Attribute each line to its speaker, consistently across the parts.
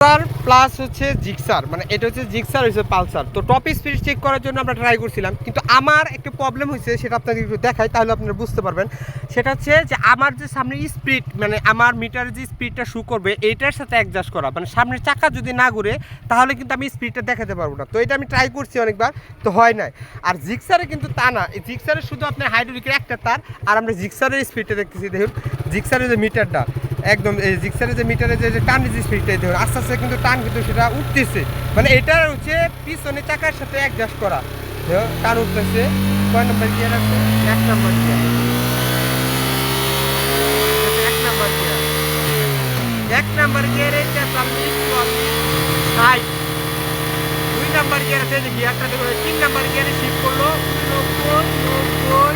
Speaker 1: Pulsar plus হচ্ছে Gixxer মানে এটা হচ্ছে জিক্সার হচ্ছে পালসার তো টপ স্পিড চেক করার জন্য আমরা ট্রাই করছিলাম, কিন্তু আমার একটা প্রবলেম হয়েছে, সেটা আপনাদের একটু দেখাই, তাহলে আপনারা বুঝতে পারবেন। সেটা হচ্ছে যে আমার যে সামনে স্পিড মানে আমার মিটারের যে স্পিডটা শু করবে এইটার সাথে অ্যাডজাস্ট করা। মানে সামনের চাকা যদি না ঘুরে, তাহলে কিন্তু আমি স্পিডটা দেখাতে পারব না। তো এটা আমি ট্রাই করছি অনেকবার, তো হয় নাই। আর জিক্সারে কিন্তু তা না জিক্সারে শুধু আপনার হাইড্রোলিকের একটা তার, আর আমরা জিক্সারের স্পিডটা দেখতেছি, দেখুন। জিক্সারের যে মিটারটা একদম এই জিক্সারের যে মিটারে যে টান স্পিডটা দেখুন আস্তে আস্তে কিন্তু টান কিন্তু সেটা উঠতেছে। মানে এটা হচ্ছে পিছনে চাকার সাথে অ্যাডজাস্ট করা। টান উঠতেছে, কয় নম্বর গিয়ার আছে? এক নম্বর গিয়ার এক নম্বর এক গিয়ারে তেতাল্লিশ ষাট। দুই নম্বর গিয়ার আছে যে গিয়ারটা দেখো, তিন নম্বর গিয়ারে শিফট করল নব্বই নব্বই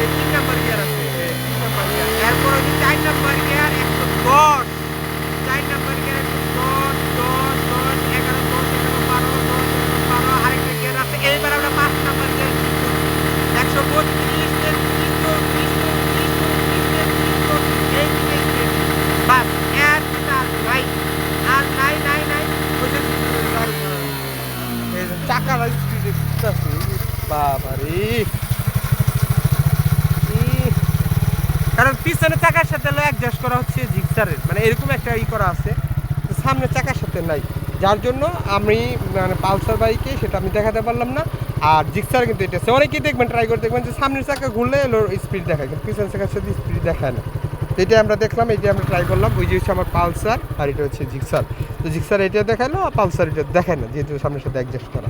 Speaker 1: এই তিন নম্বর গিয়ার আছে এই তিন নম্বর গিয়ার এরপর হচ্ছে চার নম্বর গিয়ার একশো দশ চার নম্বর গিয়ার একশো দশ দশ দশ এগারো দশ এগারো বারো দশ এগারো বারো আরেকটা গিয়ার আছে এইবার আমরা পাঁচ নম্বর গিয়ার একশো বত্রিশ তেত্রিশ চৌত্রিশ চৌত্রিশ চৌত্রিশ তেত্রিশ চৌত্রিশ এই দিকে বাসের সাথে আর নাই আর নাই নাই নাই বুঝে চাকার স্পিডে বাবা রে ইহ। কারণ পিছনের চাকার সাথে অ্যাডজাস্ট করা হচ্ছে জিক্সারের মানে এরকম একটা ই করা আছে। তো সামনের চাকার সাথে নাই। যার জন্য আমি মানে পালসার বাইকে সেটা আমি দেখাতে পারলাম না। আর জিক্সার কিন্তু এটা আছে। অনেকেই দেখবেন ট্রাই করে দেখবেন যে সামনের চাকা ঘুরলে স্পিড দেখায়, কিন্তু পিছনের চাকার সাথে স্পিড দেখায় না। এটা আমরা দেখলাম এটা আমরা ট্রাই করলাম। ওই যে হচ্ছে আমার পালসার আর এটা হচ্ছে জিক্সার তো জিক্সার এটা দেখাল, আর পালসার এটা দেখায় না, যেহেতু সামনের সাথে অ্যাডজাস্ট করা।